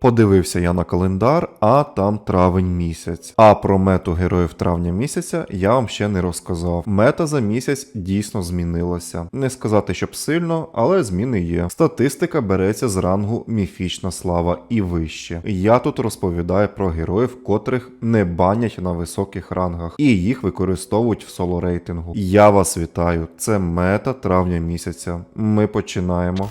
Подивився я на календар, а там травень місяць. А про мету героїв травня місяця я вам ще не розказав. Мета за місяць дійсно змінилася. Не сказати, щоб сильно, але зміни є. Статистика береться з рангу міфічна слава і вище. Я тут розповідаю про героїв, котрих не банять на високих рангах, і їх використовують в соло рейтингу. Я вас вітаю! Це мета травня місяця. Ми починаємо.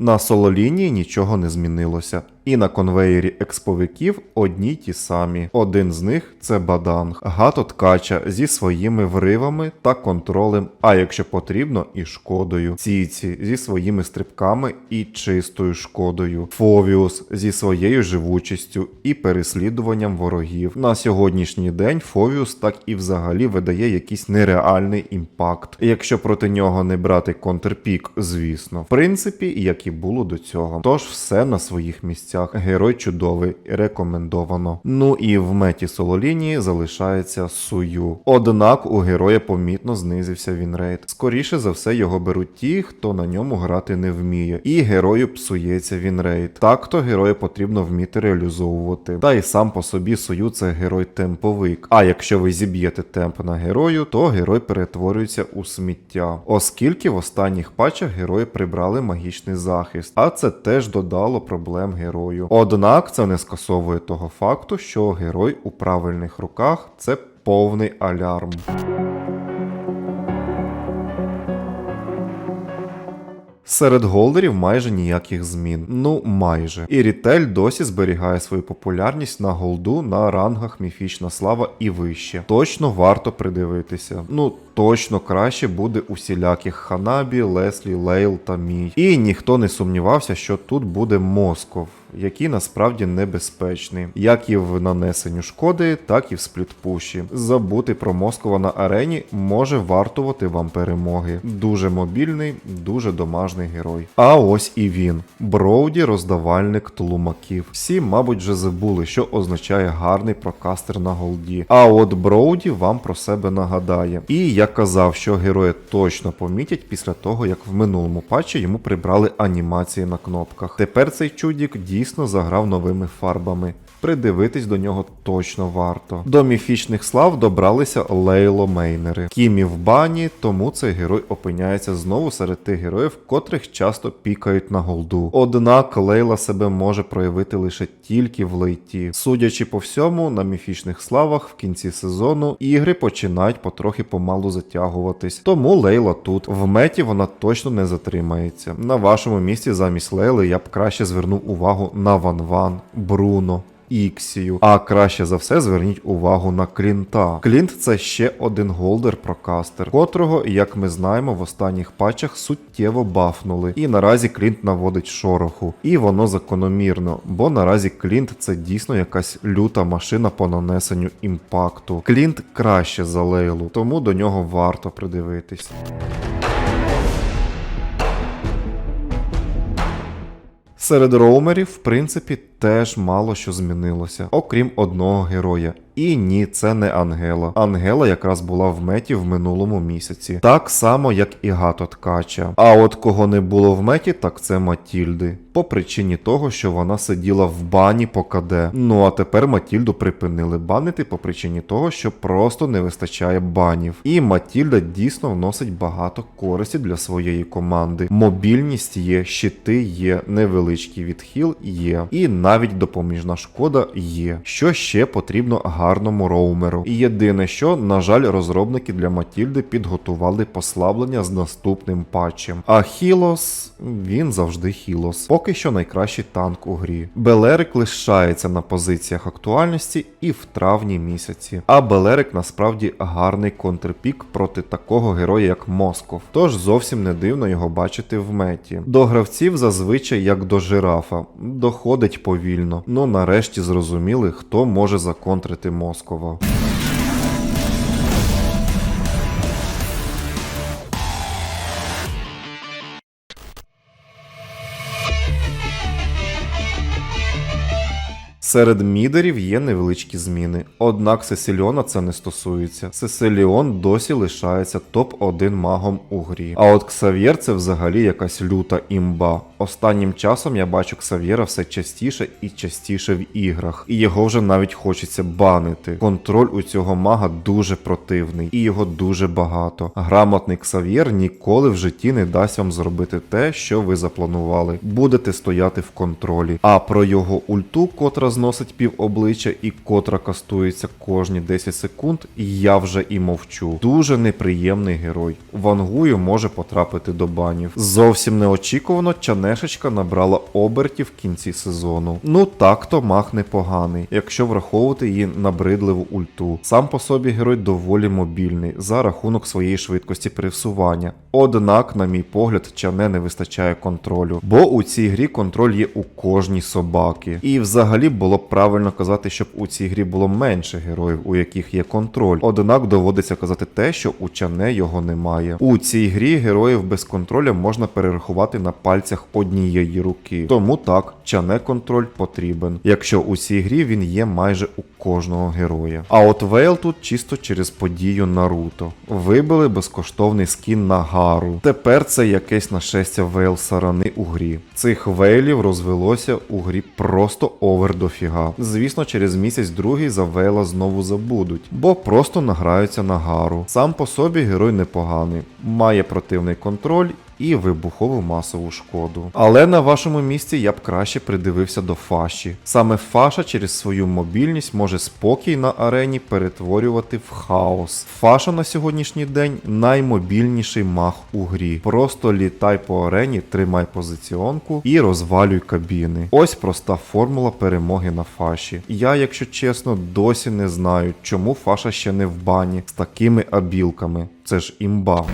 На сололінії нічого не змінилося, і на конвеєрі експовиків одні ті самі. Один з них це Баданг, гато ткача зі своїми вривами та контролем, а якщо потрібно, і шкодою. Ціці зі своїми стрибками і чистою шкодою. Фовіус зі своєю живучістю і переслідуванням ворогів. На сьогоднішній день Фовіус так і взагалі видає якийсь нереальний імпакт, якщо проти нього не брати контрпік, звісно. В принципі, як і було до цього. Тож все на своїх місцях. Герой чудовий, рекомендовано. Ну і в меті сололінії залишається Сую. Однак у героя помітно знизився вінрейт. Скоріше за все його беруть ті, хто на ньому грати не вміє, і герою псується вінрейт. Так то героя потрібно вміти реалізовувати. Та й сам по собі Сую це герой темповик. А якщо ви зіб'єте темп на герою, то герой перетворюється у сміття. Оскільки в останніх патчах герої прибрали магічний захист, а це теж додало проблем герою. Однак це не скасовує того факту, що герой у правильних руках це повний алярм. Серед голдерів майже ніяких змін. Ну майже. І Рітель досі зберігає свою популярність на голду на рангах міфічна слава і вище. Точно варто придивитися. Ну точно краще буде усіляких Ханабі, Леслі, Лейл та Мій. І ніхто не сумнівався, що тут буде Москов. Який насправді небезпечний, як і в нанесенню шкоди, так і в сплітпуші. Забути про Москова на арені може вартувати вам перемоги. Дуже мобільний, дуже домажний герой. А ось і він Броуді, роздавальник тлумаків. Всі, мабуть, вже забули, що означає гарний прокастер на голді. А от Броуді вам про себе нагадає. І я казав, що героя точно помітять після того, як в минулому патчі йому прибрали анімації на кнопках. Тепер цей чудік дійсно заграв новими фарбами. Придивитись до нього точно варто. До міфічних слав добралися Лейло Мейнери. Кімі в бані, тому цей герой опиняється знову серед тих героїв, котрих часто пікають на голду. Однак Лейла себе може проявити лише тільки в лейті. Судячи по всьому, на міфічних славах в кінці сезону ігри починають потрохи помалу затягуватись. Тому Лейла тут. В меті вона точно не затримається. На вашому місці замість Лейли я б краще звернув увагу на Ван Ван, Бруно. Іксію. А краще за все зверніть увагу на Клінта. Клінт це ще один голдер-прокастер, котрого, як ми знаємо, в останніх патчах суттєво бафнули. І наразі Клінт наводить шороху. І воно закономірно, бо наразі Клінт це дійсно якась люта машина по нанесенню імпакту. Клінт краще за Лейлу, тому до нього варто придивитись. Серед роумерів, в принципі, теж мало що змінилося, окрім одного героя. І ні, це не Ангела. Ангела якраз була в меті в минулому місяці, так само, як і Гато Ткача. А от кого не було в меті, так це Матільди. По причині того, що вона сиділа в бані по КД. Ну а тепер Матільду припинили банити по причині того, що просто не вистачає банів. І Матільда дійсно вносить багато користі для своєї команди. Мобільність є, щити є, невеличкий відхил є, і навіть допоміжна шкода є. Що ще потрібно гарному роумеру. І єдине, що, на жаль, розробники для Матільди підготували послаблення з наступним патчем. А Хілос, він завжди Хілос. Поки що найкращий танк у грі. Белерик лишається на позиціях актуальності і в травні місяці. А Белерик насправді гарний контрпік проти такого героя, як Москов. Тож зовсім не дивно його бачити в меті. До гравців зазвичай як до жирафа. Доходить повільно. Ну нарешті зрозуміли, хто може законтрити Москова. Серед мідерів є невеличкі зміни, однак Сесіліона це не стосується. Сесиліон досі лишається топ-1 магом у грі. А от Ксав'єр це взагалі якась люта імба. Останнім часом я бачу Ксав'єра все частіше і частіше в іграх, і його вже навіть хочеться банити. Контроль у цього мага дуже противний, і його дуже багато. Грамотний Ксав'єр ніколи в житті не дасть вам зробити те, що ви запланували. Будете стояти в контролі. А про його ульту, котра зносить пів обличчя і котра кастується кожні 10 секунд, я вже і мовчу. Дуже неприємний герой. Вангую може потрапити до банів. Зовсім неочікувано Чанешечка набрала обертів в кінці сезону. Ну так то маг непоганий, якщо враховувати її набридливу ульту. Сам по собі герой доволі мобільний за рахунок своєї швидкості пересування. Однак, на мій погляд, Чане не вистачає контролю, бо у цій грі контроль є у кожній собаки. І взагалі було б правильно казати, щоб у цій грі було менше героїв, у яких є контроль. Однак доводиться казати те, що у Чане його немає. У цій грі героїв без контроля можна перерахувати на пальцях однієї руки. Тому так, Чане контроль потрібен, якщо у цій грі він є майже у кожного героя. А от Вейл тут чисто через подію Наруто. Вибили безкоштовний скін на Гару. Тепер це якесь нашестя Вейл Сарани у грі. Цих вейлів розвелося у грі просто овер дофіга. Звісно, через місяць другий за Вейла знову забудуть, бо просто награються на Гару. Сам по собі герой непоганий, має противний контроль і вибухову масову шкоду. Але на вашому місці я б краще придивився до Фаші. Саме Фаша через свою мобільність може спокій на арені перетворювати в хаос. Фаша на сьогоднішній день наймобільніший маг у грі. Просто літай по арені, тримай позиціонку і розвалюй кабіни. Ось проста формула перемоги на Фаші. Я, якщо чесно, досі не знаю, чому Фаша ще не в бані з такими абілками. Це ж імба.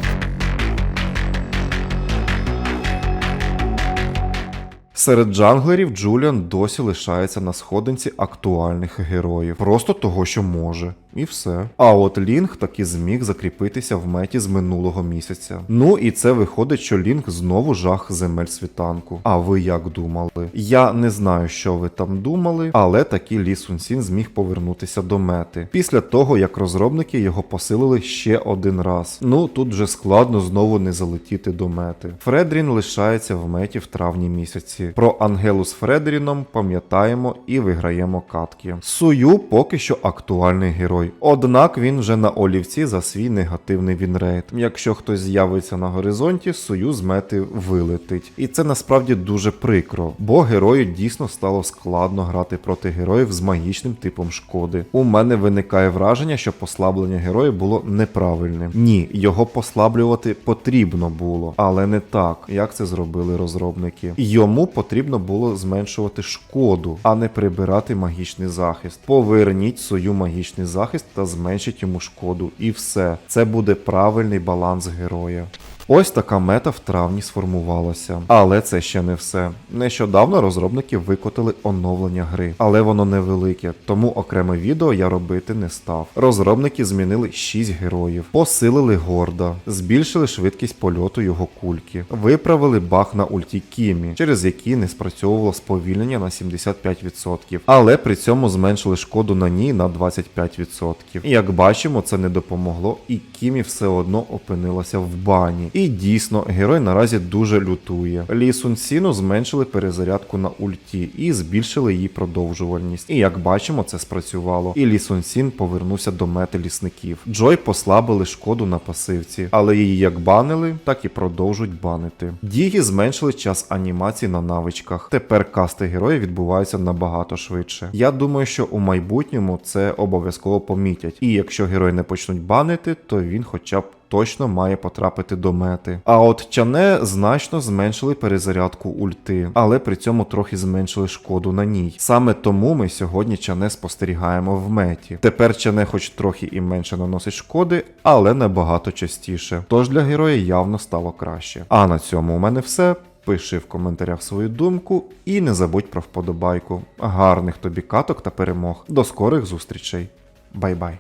Серед джанглерів Джуліан досі лишається на сходинці актуальних героїв, просто того, що може. І все. А от Лінг таки зміг закріпитися в меті з минулого місяця. Ну і це виходить, що Лінг знову жах земель світанку. А ви як думали? Я не знаю, що ви там думали, але таки Лі Сунсін зміг повернутися до мети. Після того, як розробники його посилили ще один раз. Ну тут вже складно знову не залетіти до мети. Фредрін лишається в меті в травні місяці. Про Ангелу з Фредріном пам'ятаємо і виграємо катки. Сую поки що актуальний герой. Однак він вже на олівці за свій негативний вінрейт. Якщо хтось з'явиться на горизонті, Сую з мети вилетить. І це насправді дуже прикро, бо герою дійсно стало складно грати проти героїв з магічним типом шкоди. У мене виникає враження, що послаблення героя було неправильним. Ні, його послаблювати потрібно було, але не так, як це зробили розробники. Йому потрібно було зменшувати шкоду, а не прибирати магічний захист. Поверніть свою магічний захист та зменшить йому шкоду. І все. Це буде правильний баланс героя. Ось така мета в травні сформувалася. Але це ще не все. Нещодавно розробники викотили оновлення гри, але воно невелике, тому окреме відео я робити не став. Розробники змінили 6 героїв, посилили горда, збільшили швидкість польоту його кульки, виправили баг на ульті Кімі, через які не спрацьовувало сповільнення на 75%, але при цьому зменшили шкоду на ній на 25%. І як бачимо, це не допомогло, і Кімі все одно опинилася в бані. І дійсно, герой наразі дуже лютує. Лі Сун Сіну зменшили перезарядку на ульті і збільшили її продовжувальність. І як бачимо, це спрацювало. І Лі Сун Сін повернувся до мети лісників. Джой послабили шкоду на пасивці, але її як банили, так і продовжують банити. Дігі зменшили час анімації на навичках. Тепер касти героїв відбуваються набагато швидше. Я думаю, що у майбутньому це обов'язково помітять. І якщо герої не почнуть банити, то він хоча б точно має потрапити до мети. А от Чане значно зменшили перезарядку ульти, але при цьому трохи зменшили шкоду на ній. Саме тому ми сьогодні Чане спостерігаємо в меті. Тепер Чане хоч трохи і менше наносить шкоди, але набагато частіше. Тож для героя явно стало краще. А на цьому у мене все. Пиши в коментарях свою думку і не забудь про вподобайку. Гарних тобі каток та перемог. До скорих зустрічей. Бай-бай.